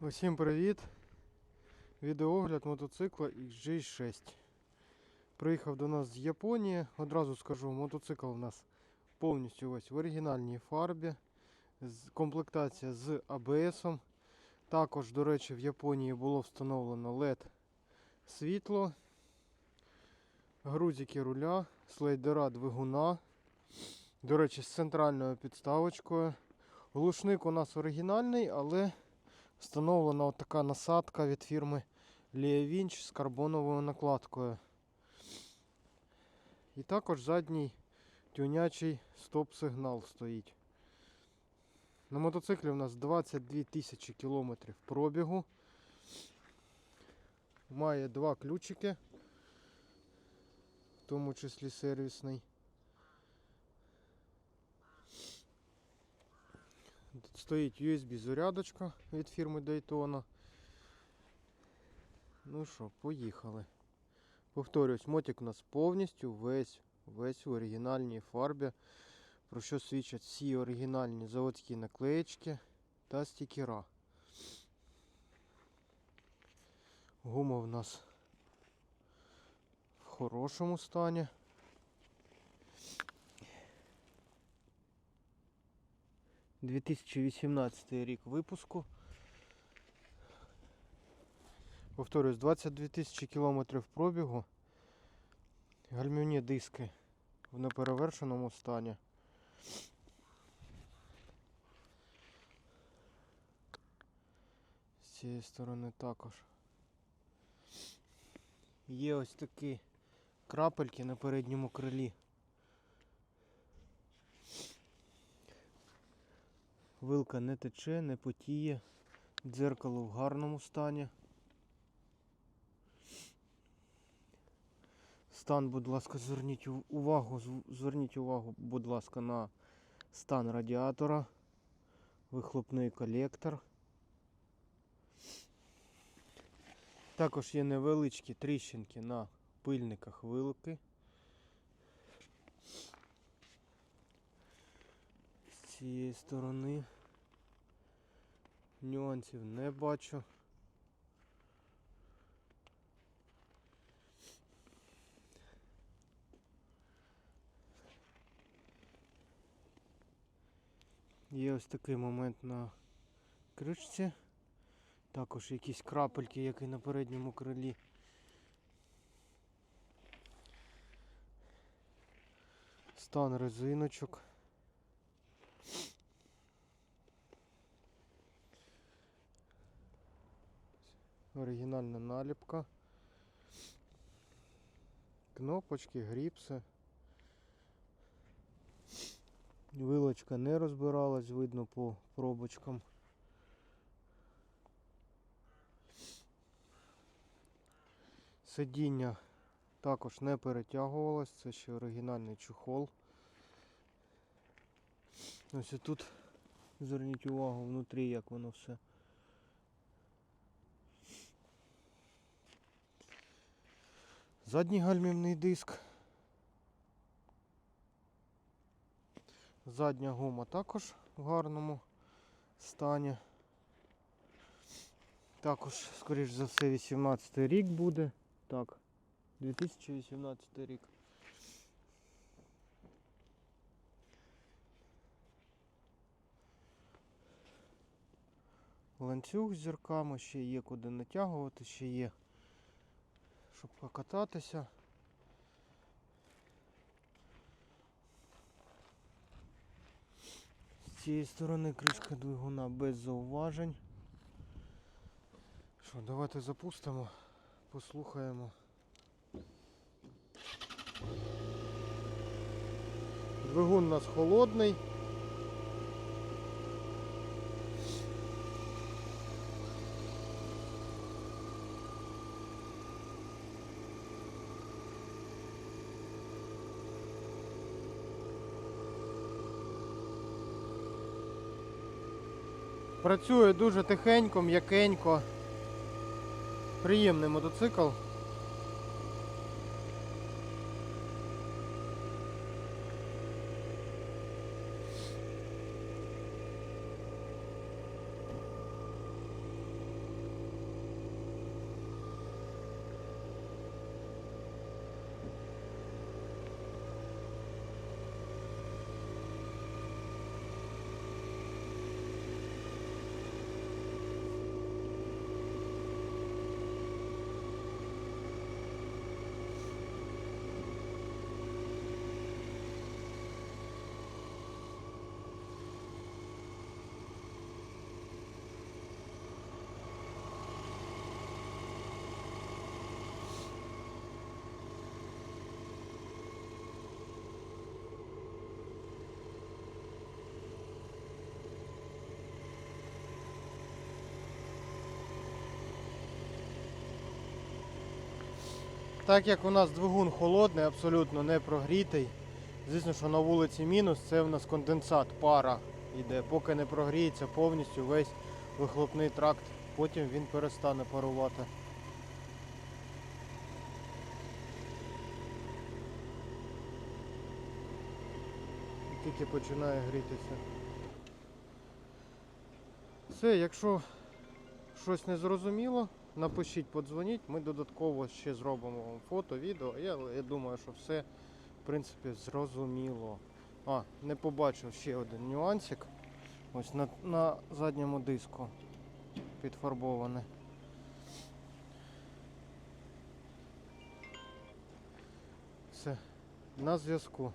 Усім привіт! Відеоогляд мотоцикла XG6. Приїхав до нас з Японії. Одразу скажу, мотоцикл у нас повністю ось в оригінальній фарбі. Комплектація з ABS. Також, до речі, в Японії було встановлено LED світло, грузики руля, слейдера двигуна. До речі, з центральною підставочкою. Глушник у нас оригінальний, але Встановлена така насадка від фірми Leawinch з карбоновою накладкою. І також задній тюнячий стоп-сигнал стоїть. На мотоциклі у нас 22 тисячі кілометрів пробігу. Має два ключики, в тому числі сервісний. Тут стоїть USB зарядочка від фірми Daytona. Ну що, поїхали. Повторюсь, мотик у нас повністю весь, весь в оригінальній фарбі, про що свідчать всі оригінальні заводські наклеєчки та стікера. Гума в нас в хорошому стані. — 2018 рік випуску. Повторюсь, 22 тисячі кілометрів пробігу. Гальмівні диски в неперевершеному стані. З цієї сторони також. Є ось такі крапельки на передньому крилі. Вилка не тече, не потіє. Дзеркало в гарному стані. Стан, будь ласка, зверніть увагу, зверніть увагу, будь ласка, на стан радіатора, вихлопний колектор. Також є невеличкі тріщинки на пильниках вилки. З цієї сторони нюансів не бачу. Є ось такий момент на кришці. Також якісь крапельки, як і на передньому крилі. Стан резиночок. Оригінальна наліпка. Кнопочки, гріпси. Вилочка не розбиралась, видно по пробочкам. Сидіння також не перетягувалось, це ще оригінальний чохол. Ось тут зверніть увагу внутрі, як воно все. Задній гальмівний диск. Задня гума також в гарному стані. Також, скоріш за все, 18 рік буде. Так, 2018 рік. Ланцюг з зірками, ще є куди натягувати, ще є, щоб покататися. З цієї сторони кришка двигуна без зауважень. Що, давайте запустимо, послухаємо. Двигун у нас холодний. Працює дуже тихенько, м'якенько. Приємний мотоцикл. Так як у нас двигун холодний, абсолютно не прогрітий. Звісно, що на вулиці мінус, це у нас конденсат, пара йде. Поки не прогріється повністю весь вихлопний тракт, потім він перестане парувати. І Тільки починає грітися. Все, якщо щось не зрозуміло, напишіть, подзвоніть, ми додатково ще зробимо вам фото, відео. Я, я думаю, що все в принципі зрозуміло. А, не побачив ще один нюансик. Ось на, на задньому диску підфарбоване. Все, на зв'язку.